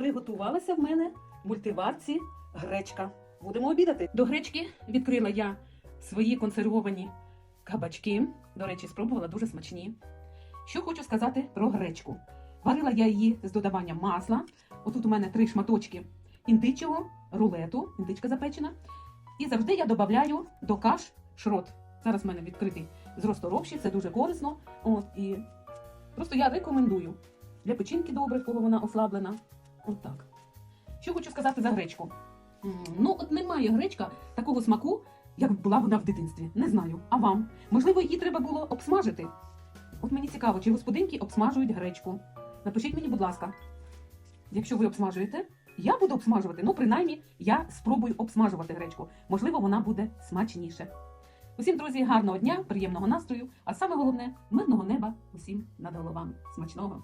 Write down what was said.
приготувалася в мене в мультиварці гречка. Будемо обідати. До гречки відкрила я свої консервовані кабачки. До речі, спробувала дуже смачні. Що хочу сказати про гречку. Варила я її з додаванням масла. Отут у мене три шматочки індичого рулету, індичка запечена. І завжди я додаю до каш шрот. Зараз в мене відкритий з розторопші, це дуже корисно. От, і просто я рекомендую. Для печінки добре, кого вона ослаблена. От так. Що хочу сказати за гречку. Ну, от немає гречка такого смаку, як була вона в дитинстві. Не знаю. А вам? Можливо, її треба було обсмажити. От мені цікаво, чи господинки обсмажують гречку. Напишіть мені, будь ласка, якщо ви обсмажуєте, я буду обсмажувати. Ну, принаймні, я спробую обсмажувати гречку. Можливо, вона буде смачніше. Усім, друзі, гарного дня, приємного настрою, а саме головне мирного неба усім над головами. Смачного!